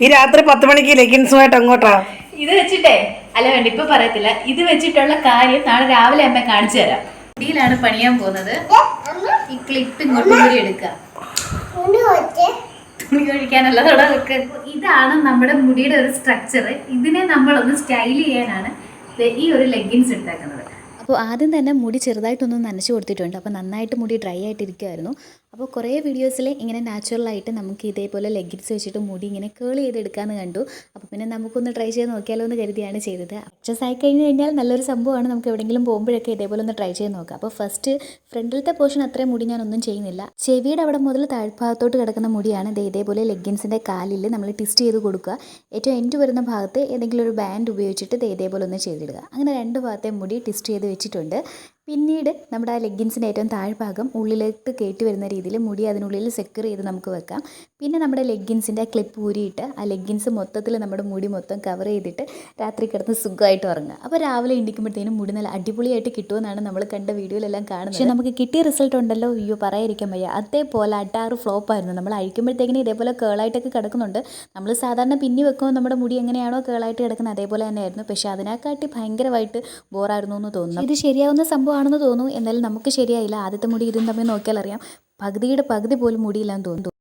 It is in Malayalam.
ഈ രാത്രി പത്ത് മണിക്ക് ലെഗിൻസുമായിട്ട് അങ്ങോട്ടാ ഇത് വെച്ചിട്ടേ അല്ല വേണ്ട ഇപ്പൊ പറയത്തില്ല. ഇത് വെച്ചിട്ടുള്ള കാര്യം നാളെ രാവിലെ അമ്മ കാണിച്ചു തരാം. ഇടിയിലാണ് പണിയാൻ പോകുന്നത്. ഈ ക്ലിപ്പ് ഇങ്ങോട്ടും കൂടി എടുക്കുക തുണി കഴിക്കാനുള്ളതോടെ വെക്ക് ഇതാണ് നമ്മുടെ മുടിയുടെ ഒരു സ്ട്രക്ചർ ഇതിനെ നമ്മളൊന്ന് സ്റ്റൈൽ ചെയ്യാനാണ് ദേ ഈ ഒരു ലെഗിൻസ് ഉണ്ടാക്കുന്നത് അപ്പോൾ ആദ്യം തന്നെ മുടി ചെറുതായിട്ടൊന്ന് നനച്ച് കൊടുത്തിട്ടുണ്ട്. അപ്പോൾ നന്നായിട്ട് മുടി ഡ്രൈ ആയിട്ടിരിക്കുമായിരുന്നു അപ്പോൾ കുറേ വീഡിയോസിൽ ഇങ്ങനെ നാച്ചുറലായിട്ട് നമുക്ക് ഇതേപോലെ ലെഗിൻസ് വെച്ചിട്ട് മുടി ഇങ്ങനെ കേൾ ചെയ്തെടുക്കാമെന്ന് കണ്ടു. അപ്പോൾ പിന്നെ നമുക്കൊന്ന് ട്രൈ ചെയ്ത് നോക്കിയാലോ എന്ന് കരുതിയാണ് ചെയ്തത്. അഡ്ജസ്റ്റ് ആയി കഴിഞ്ഞ് കഴിഞ്ഞാൽ നല്ലൊരു സംഭവമാണ്. നമുക്ക് എവിടെയെങ്കിലും പോകുമ്പോഴൊക്കെ ഇതേപോലെ ഒന്ന് ട്രൈ ചെയ്ത് നോക്കാം. അപ്പോൾ ഫസ്റ്റ് ഫ്രണ്ടിലത്തെ പോർഷൻ അത്രയും മുടി ഞാനൊന്നും ചെയ്യുന്നില്ല. ചെവിയുടെ അവിടെ മുതൽ താഴ്ഭാഗത്തോട്ട് കിടക്കുന്ന മുടിയാണ് ഇത് ഇതേപോലെ ലെഗിൻസിന്റെ കാലിൽ നമ്മൾ ട്വിസ്റ്റ് ചെയ്ത് കൊടുക്കുക. ഏറ്റവും എൻഡ് വരുന്ന ഭാഗത്ത് ഏതെങ്കിലും ഒരു ബാൻഡ് ഉപയോഗിച്ചിട്ട് ഇത് ഇതേപോലെ ഒന്ന് ചെയ്തിടുക. അങ്ങനെ രണ്ട് ഭാഗത്തെ മുടി ട്വിസ്റ്റ് ചെയ്ത് വെച്ചിട്ടുണ്ട്. പിന്നീട് നമ്മുടെ ആ ലെഗിൻസിന്റെ ഏറ്റവും താഴ്ഭാഗം ഉള്ളിലേക്ക് കയറ്റി വരുന്ന രീതിയിൽ മുടി അതിനുള്ളിൽ സെക്യൂർ ചെയ്ത് നമുക്ക് വെക്കാം. പിന്നെ നമ്മുടെ ലെഗിൻസിന്റെ ക്ലിപ്പ് ഊരിയിട്ട് ആ ലെഗിൻസ് മൊത്തത്തിൽ നമ്മുടെ മുടി മൊത്തം കവർ ചെയ്തിട്ട് രാത്രി കിടന്ന് സുഖമായിട്ട് ഉറങ്ങുക. അപ്പോൾ രാവിലെ ഇണ്ടിക്കുമ്പോഴത്തേനും മുടി നല്ല അടിപൊളിയായിട്ട് കിട്ടുമെന്നാണ് നമ്മൾ കണ്ട വീഡിയോയിലെല്ലാം കാണുന്നത്. പക്ഷേ നമുക്ക് കിട്ടിയ റിസൾട്ട് ഉണ്ടല്ലോ. അയ്യോ പറയാതിരിക്കാൻ വയ്യ. അതേപോലെ അട്ടാറ് ഫ്ലോപ്പായിരുന്നു നമ്മൾ അഴിക്കുമ്പോഴത്തേക്കിനും ഇതേപോലെ കേളായിട്ടൊക്കെ കിടക്കുന്നുണ്ട്. നമ്മൾ സാധാരണ പിന്നി വെക്കുമ്പോൾ നമ്മുടെ മുടി എങ്ങനെയാണോ കേളായിട്ട് കിടക്കുന്നത് അതേപോലെ തന്നെയായിരുന്നു. പക്ഷേ അതിനെക്കാട്ടി ഭയങ്കരമായിട്ട് ബോറായിരുന്നു എന്ന് തോന്നുന്നു. ഇത് ശരിയാവുന്ന സംഭവമാണെന്ന് തോന്നുന്നു. എന്നാലും നമുക്ക് ശരിയായില്ല. ആദ്യത്തെ മുടി ഇതും തമ്മിൽ നോക്കിയാൽ അറിയാം. പകുതിയുടെ പകുതി പോലും മുടിയില്ലാന്ന് തോന്നുന്നു.